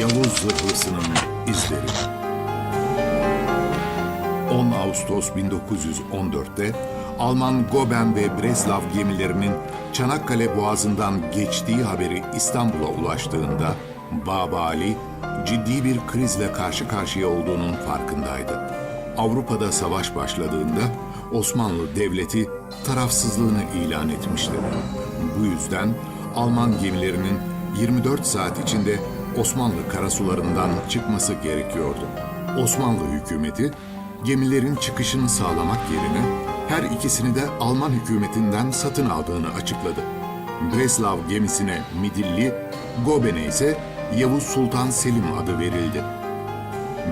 Yavuz Zırhlısı'nın izleri. 10 Ağustos 1914'te Alman Goben ve Breslav gemilerinin Çanakkale Boğazı'ndan geçtiği haberi İstanbul'a ulaştığında Baba Ali ciddi bir krizle karşı karşıya olduğunun farkındaydı. Avrupa'da savaş başladığında Osmanlı Devleti tarafsızlığını ilan etmişti. Bu yüzden Alman gemilerinin 24 saat içinde Osmanlı karasularından çıkması gerekiyordu. Osmanlı hükümeti gemilerin çıkışını sağlamak yerine her ikisini de Alman hükümetinden satın aldığını açıkladı. Breslav gemisine Midilli, Goben'e ise Yavuz Sultan Selim adı verildi.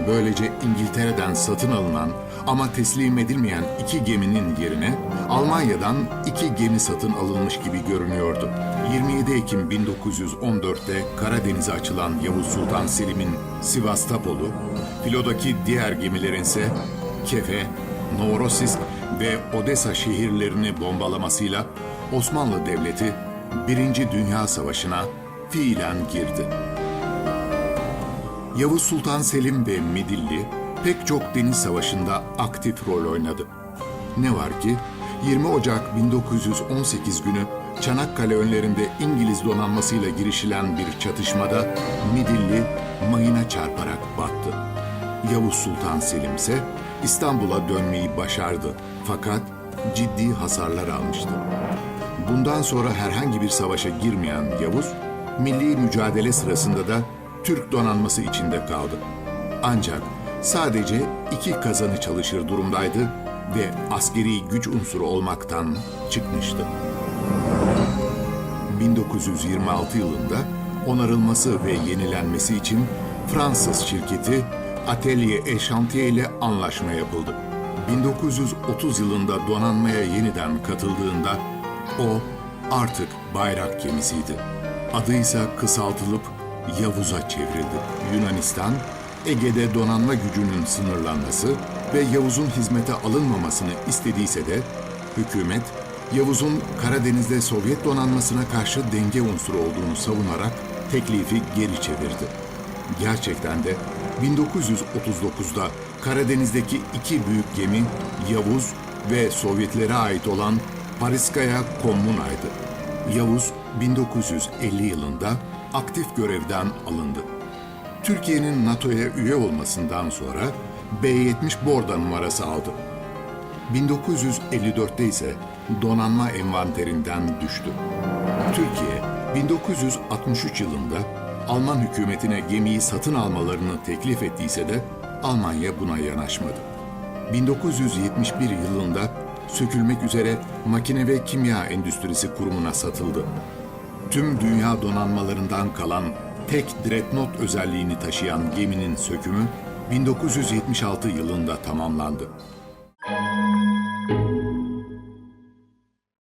Böylece İngiltere'den satın alınan ama teslim edilmeyen iki geminin yerine Almanya'dan iki gemi satın alınmış gibi görünüyordu. 27 Ekim 1914'te Karadeniz'e açılan Yavuz Sultan Selim'in Sivastopol'u, filodaki diğer gemilerin ise Kefe, Novorossiysk ve Odessa şehirlerini bombalamasıyla Osmanlı Devleti Birinci Dünya Savaşı'na fiilen girdi. Yavuz Sultan Selim ve Midilli pek çok deniz savaşında aktif rol oynadı. Ne var ki 20 Ocak 1918 günü Çanakkale önlerinde İngiliz donanmasıyla girişilen bir çatışmada Midilli mayına çarparak battı. Yavuz Sultan Selim ise İstanbul'a dönmeyi başardı fakat ciddi hasarlar almıştı. Bundan sonra herhangi bir savaşa girmeyen Yavuz, milli mücadele sırasında da Türk donanması içinde kaldı. Ancak sadece iki kazanı çalışır durumdaydı ve askeri güç unsuru olmaktan çıkmıştı. 1926 yılında onarılması ve yenilenmesi için Fransız şirketi Atelier et Chantier ile anlaşma yapıldı. 1930 yılında donanmaya yeniden katıldığında o artık bayrak gemisiydi. Adı ise kısaltılıp Yavuz'a çevrildi. Yunanistan, Ege'de donanma gücünün sınırlanması ve Yavuz'un hizmete alınmamasını istediyse de hükümet Yavuz'un Karadeniz'de Sovyet donanmasına karşı denge unsuru olduğunu savunarak teklifi geri çevirdi. Gerçekten de 1939'da Karadeniz'deki iki büyük gemi Yavuz ve Sovyetlere ait olan Pariskaya Kommuna'ydı. Yavuz 1950 yılında aktif görevden alındı. Türkiye'nin NATO'ya üye olmasından sonra B-70 Borda numarası aldı. 1954'te ise donanma envanterinden düştü. Türkiye 1963 yılında Alman hükümetine gemiyi satın almalarını teklif ettiyse de Almanya buna yanaşmadı. 1971 yılında sökülmek üzere Makine ve Kimya Endüstrisi Kurumu'na satıldı. Tüm dünya donanmalarından kalan tek dreadnought özelliğini taşıyan geminin sökümü 1976 yılında tamamlandı.